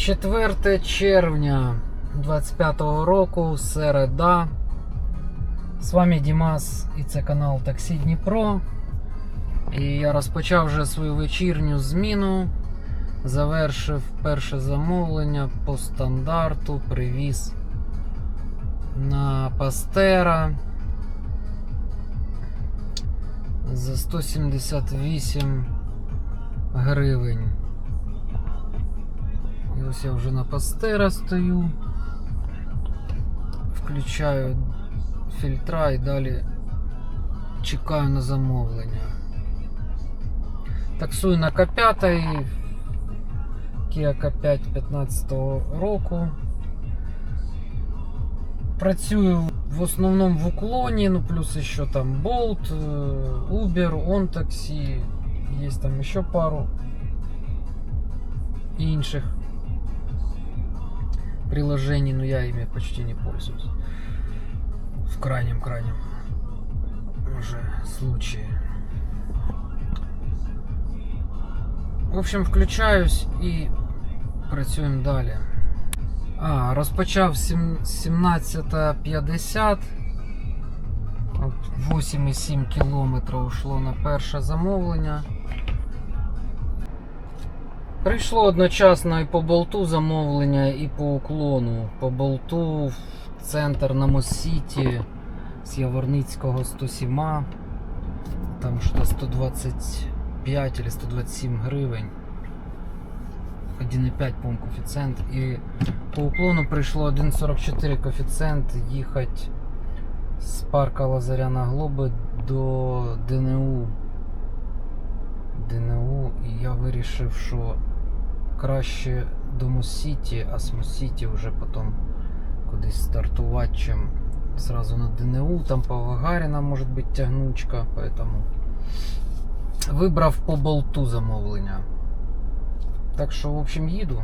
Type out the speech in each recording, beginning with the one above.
4 червня 25-го року, середа. З вами Дімас і це канал Таксі Дніпро. І я розпочав вже свою вечірню зміну. Завершив перше замовлення по стандарту, привіз на Пастера за 178 гривень. І ось я вже на Пастера стою. Включаю фільтра і далі чекаю на замовлення. Таксую на К5 Kia K5 15 року. Працюю в основному в уклоні, ну плюс еще там Bolt, э, Uber, OnTaxi, есть там еще пару інших Приложений, но я ими почти не пользуюсь. В крайнем-крайнем уже случае. В общем, включаюсь і працюємо далі. А, розпочав 17.50. 8,7 кілометрів йшло на перше замовлення. Прийшло одночасно і по болту замовлення, і по уклону. По болту в центр на Моссіті з Яворницького 107. Там що 125 или 127 гривень. 1,5 по коефіцієнт. І по уклону прийшло 1,44 коефіцієнт їхати з парка Лазаряна Глоби до ДНУ. ДНУ, і я вирішив, що краще до Мосіті, а з Сіті вже потім кудись стартувати, чим сразу на ДНУ. Там по Гагаріна може бути тягнучка, поэтому вибрав по болту замовлення. Так що, в общем, їду.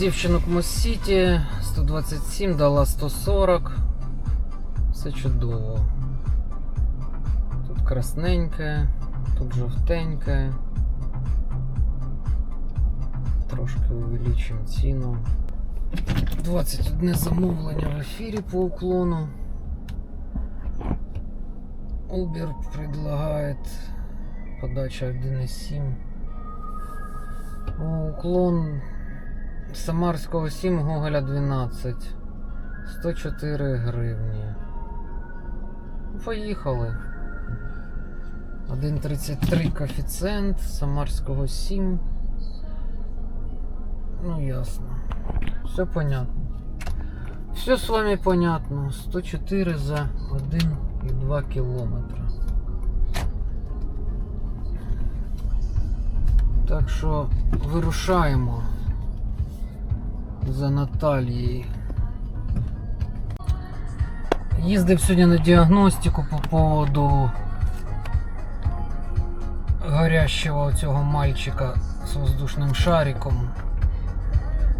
Дівчинок в Моссіті 127, дала 140. Все чудово. Тут красненьке, тут жовтеньке. трошки увеличимо ціну. 21 замовлення в ефірі по уклону. Uber предлагает подача 1.7. О, Уклон Самарського 7, Гоголя 12. 104 гривні. Поїхали. 1.33 коефіцієнт, Самарського 7. Ну ясно. Все понятно. Все с вами понятно. 104 за 1,2 кілометра. Так що вирушаємо за Наталією. Їздив сьогодні на діагностику по поводу горящего цього мальчика з воздушним шариком.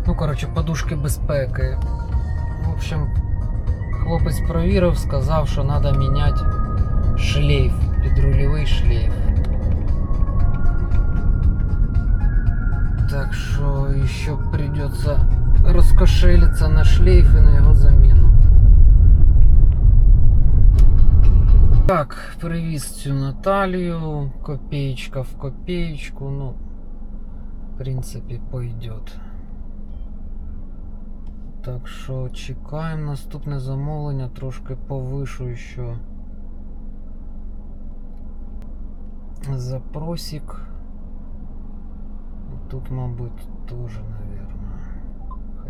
Ну, коротше, подушки безпеки. В общем, хлопець провірив, сказав, що треба міняти шлейф, підрульовий шлейф. Так що ще придется розкошелиться на шлейф і на його заміну. Так, привіз цю Наталію, копеечка в копеечку, ну, в принципі, пойдет. Так що чекаємо наступне замовлення, трошки повишу що запросик. Тут, мабуть, тоже, наверное.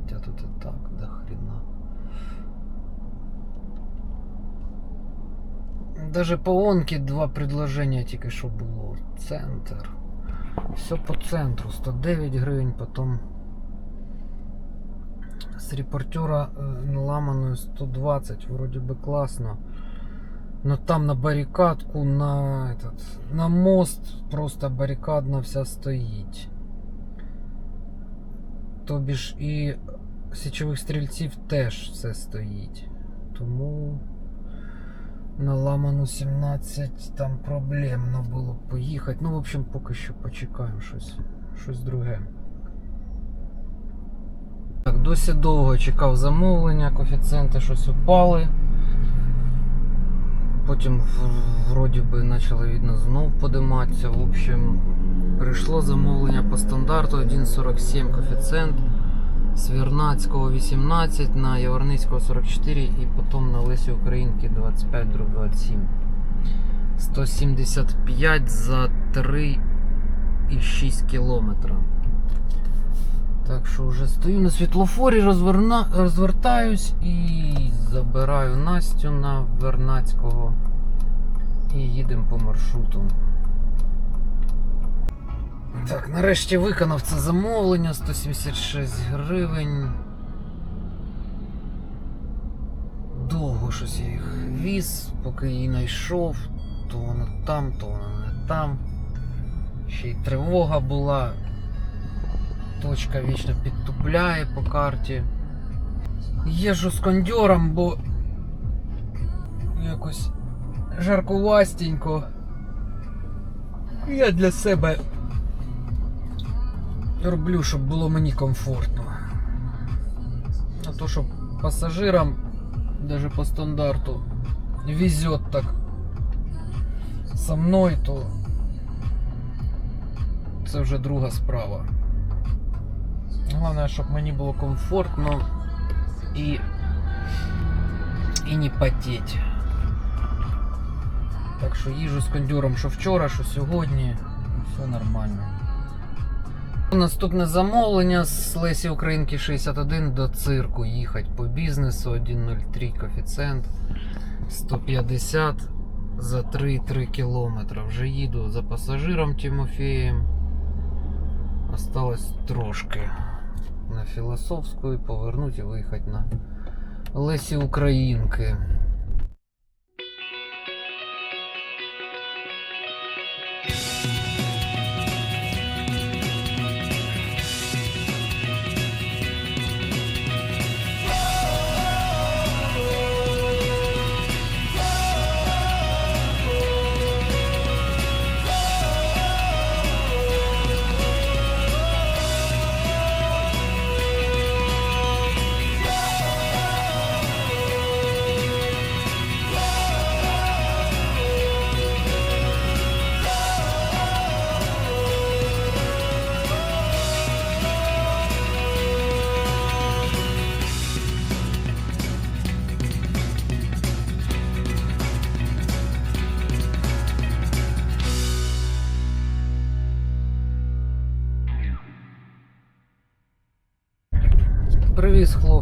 Хотя тут и так до хрена. Даже по онке два предложения тільки що було. Центр. Все по центру. 109 гривень, потом с репортера э, ламаную 120, вроде бы классно. Но там на баррикадку, на этот, на мост просто баррикадна вся стоїть. Тобі ж і січових стрільців теж все стоїть. Тому на ламану 17 там проблемно було поїхати. Ну, в общем, поки що почекаємо щось, щось друге. Так, досі довго чекав замовлення, коефіцієнти щось упали. Потім вроді би почало видно знов подиматися. В общем, прийшло замовлення по стандарту 1,47 коефіцієнт. З Вірнацького 18 на Яворницького 44 і потім на Лесі Українки 25 друг 27. 175 за 3,6 кілометра. Так що вже стою на світлофорі, розверна... розвертаюсь і забираю Настю на Вернацького і їдемо по маршруту. Так, нарешті виконав це замовлення 176 гривень. Довго щось я їх віз, поки її знайшов, то вона там, то вона не там. Ще й тривога була. Точка вічно підтупляє по карті. Їжджу з кондьором, бо якось жаркувастенько. Я для себе роблю, щоб було мені комфортно. А то, що пасажирам, даже по стандарту, везет так со мною, то це вже друга справа. Головне, щоб мені було комфортно і, і не потеть. Так що їжу з кондюром, що вчора, що сьогодні, все нормально. Наступне замовлення з Лесі Українки 61 до цирку їхати по бізнесу 1.03 коефіцієнт 150 за 3,3 кілометра. Вже їду за пасажиром Тимофієм. Осталось трошки на філософську і повернути і виїхати на Лесі Українки.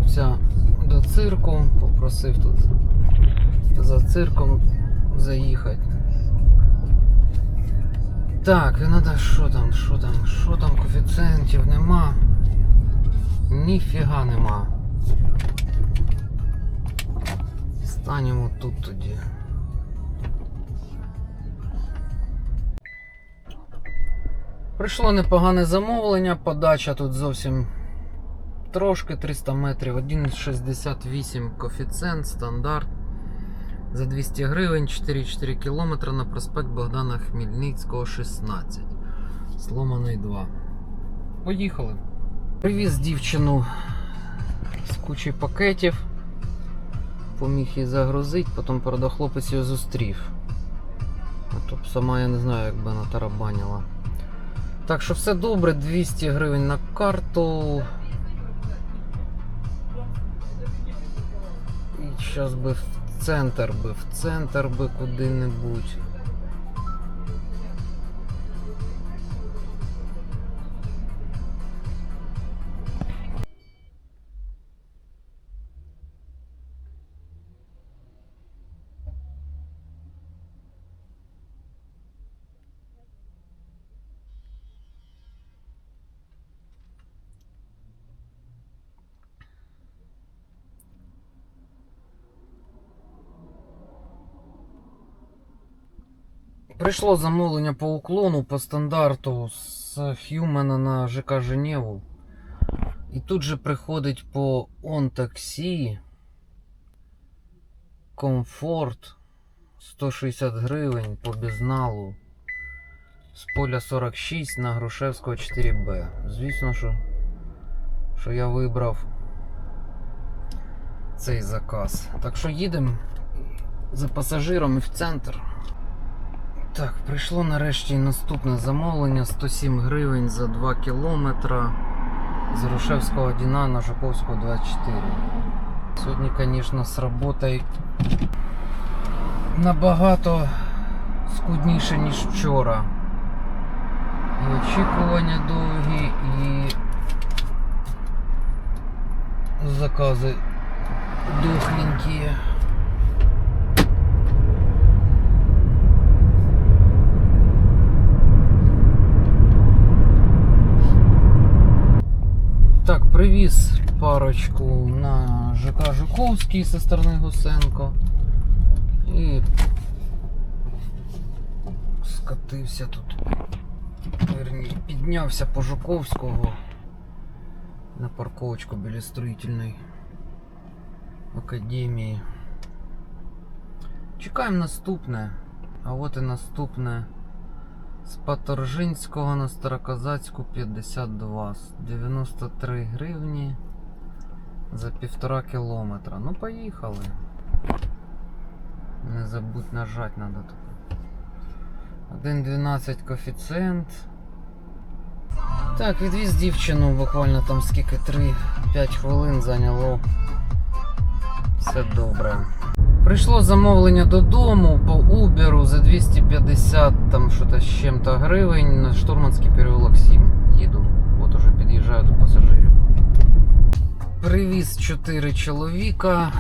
Привіз до цирку, попросив тут за цирком заїхати. Так, і треба що там, що там, що там, коефіцієнтів нема. Ніфіга нема. Станемо тут тоді. Прийшло непогане замовлення, подача тут зовсім трошки 300 метрів, 1,68 коефіцієнт, стандарт. За 200 гривень 4,4 км на проспект Богдана Хмельницького, 16. Сломаний 2. Поїхали. Привіз дівчину з кучі пакетів. Поміг її загрузити, потім правда хлопець її зустрів. А то сама я не знаю, як би вона тарабаніла. Так що все добре, 200 гривень на карту. Зараз би в центр би, в центр би куди-небудь. Прийшло замовлення по уклону по стандарту з Хьюмена на ЖК Женеву. І тут же приходить по таксі. Комфорт 160 гривень по безналу. З поля 46 на Грушевського 4Б. Звісно, що, що я вибрав цей заказ. Так що їдемо за пасажиром і в центр. Так, прийшло нарешті наступне замовлення 107 гривень за 2 кілометра з Рушевського Діна на Жуковського 24. Сьогодні, звісно, з роботою набагато скудніше, ніж вчора. І очікування довгі, і закази дохленькі. Так, привіз парочку на ЖК Жуковський зі сторони Гусенко. І скатився тут. Верні, піднявся по Жуковського на парковочку біля строїтельної академії. Чекаємо наступне. А от і наступне. З Паторжинського на Староказацьку 52. 93 гривні за півтора кілометра. Ну, поїхали. Не забудь нажать надо тут. 1,12 коефіцієнт. Так, відвіз дівчину буквально там скільки 3-5 хвилин зайняло. Все добре. Прийшло замовлення додому по Uber за 250 там що-то з чим-то гривень на Штурманський переулок 7. Їду. От уже під'їжджаю до пасажирів. Привіз 4 чоловіка,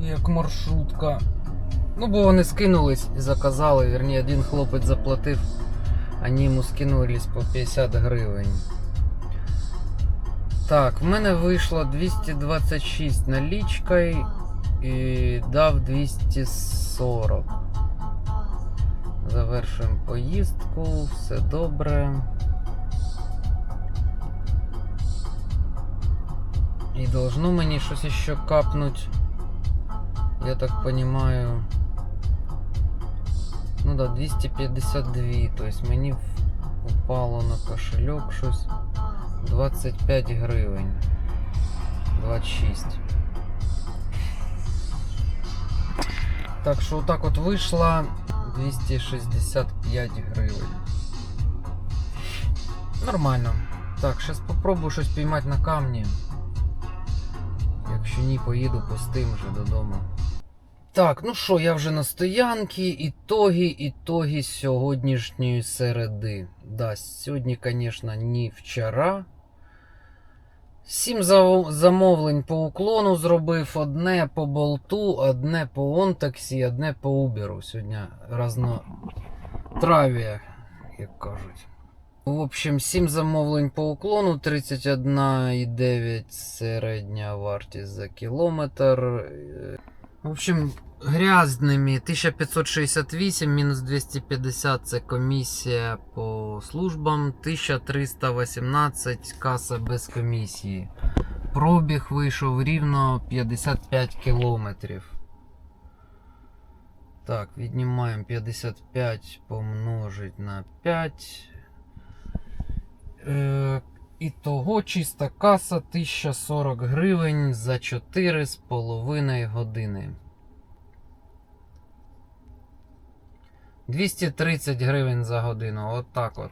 як маршрутка. Ну, бо вони скинулись і заказали. Вірні, один хлопець заплатив, вони йому скинулись по 50 гривень. Так, в мене вийшло 226 налічкою і дав 240. Завершуємо поїздку, все добре. І должно мені щось ще капнуть. Я так понимаю. Ну да, 252. То есть мені упало на кошельок щось 25 гривень. 26. Так що отак от вийшло 265 гривень. Нормально. Так, зараз спробую щось піймати на камні. Якщо ні, поїду пустим вже додому. Так, ну що, я вже на стоянці. Ітоги, ітоги сьогоднішньої середи. Да, сьогодні, звісно, не вчора. Сім замовлень по уклону зробив, одне по болту, одне по онтаксі, одне по уберу. Сьогодні разнотрав'я, як кажуть. В общем, 7 замовлень по уклону, 31,9 середня вартість за кілометр. Е, В общем, грязними 1568 мінус 250 це комісія по службам, 1318 каса без комісії. Пробіг вийшов рівно 55 кілометрів. Так, віднімаємо 55 помножить на 5. Е, Ітого чиста каса 1040 гривень за 4,5 години. 230 гривень за годину. От так от.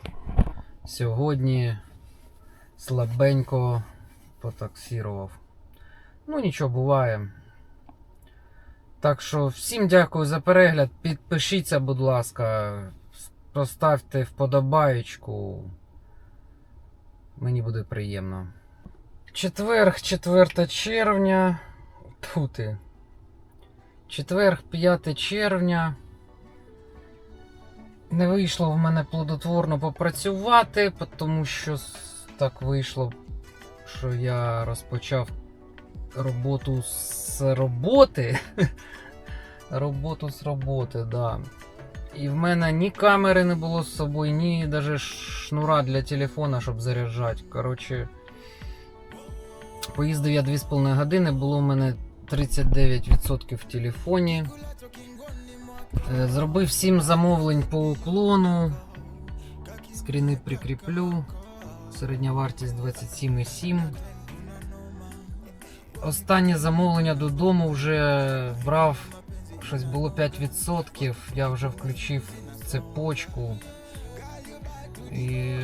Сьогодні слабенько потаксірував. Ну, нічого буває. Так що всім дякую за перегляд. Підпишіться, будь ласка, поставте вподобаєчку. Мені буде приємно. Четверг, 4 червня. Тути. Четверг, 5 червня. Не вийшло в мене плодотворно попрацювати, тому що так вийшло, що я розпочав роботу з роботи. роботу з роботи, да. І в мене ні камери не було з собою, ні навіть шнура для телефона, щоб заряджати. Коротше, поїздив я 2,5 години, було в мене 39% в телефоні. Е, Зробив 7 замовлень по уклону. Скріни прикріплю. Середня вартість 27,7. Останнє замовлення додому вже брав щось було 5%. Я вже включив цепочку. І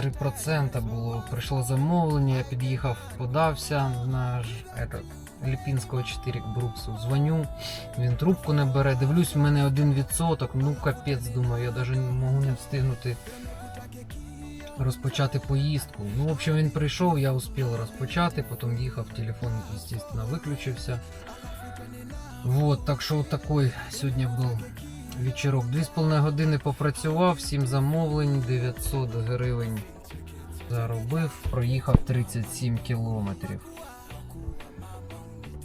3% було. Прийшло замовлення, я під'їхав, подався на этот, Ліпінського 4 к Бруксу. Дзвоню, він трубку не бере. Дивлюсь, в мене 1%. Ну капець, думаю, я навіть не можу не встигнути розпочати поїздку. Ну, в общем, він прийшов, я успів розпочати, потім їхав, телефон, звісно, виключився. Вот, так що от такой сьогодні був вечірок. 2,5 години попрацював, 7 замовлень, 900 гривень заробив, проїхав 37 кілометрів.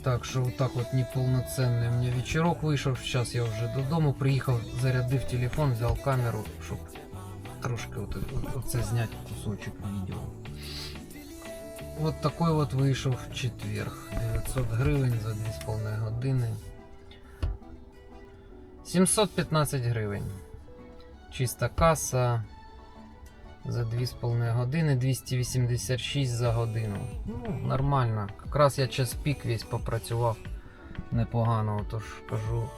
Так що отак от неповноцінний у мене вечірок вийшов. Зараз я вже додому приїхав, зарядив телефон, взяв камеру, щоб трошки от, оце зняти кусочок відео. От такой от вийшов четверг. 900 гривень за 2,5 години. 715 гривень. Чиста каса за 2,5 години, 286 за годину. Ну, нормально. Якраз я час пік весь попрацював непогано, тож кажу.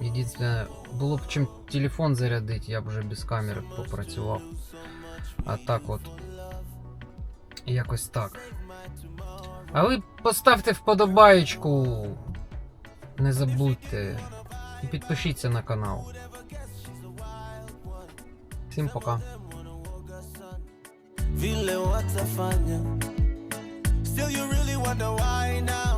Єдине, було б чим телефон зарядити, я б вже без камери попрацював. А так от. Якось так. А ви поставте вподобаєчку. Не забудьте. І підпишіться на канал. Всім пока. Vile watafanya. Still you really wonder why now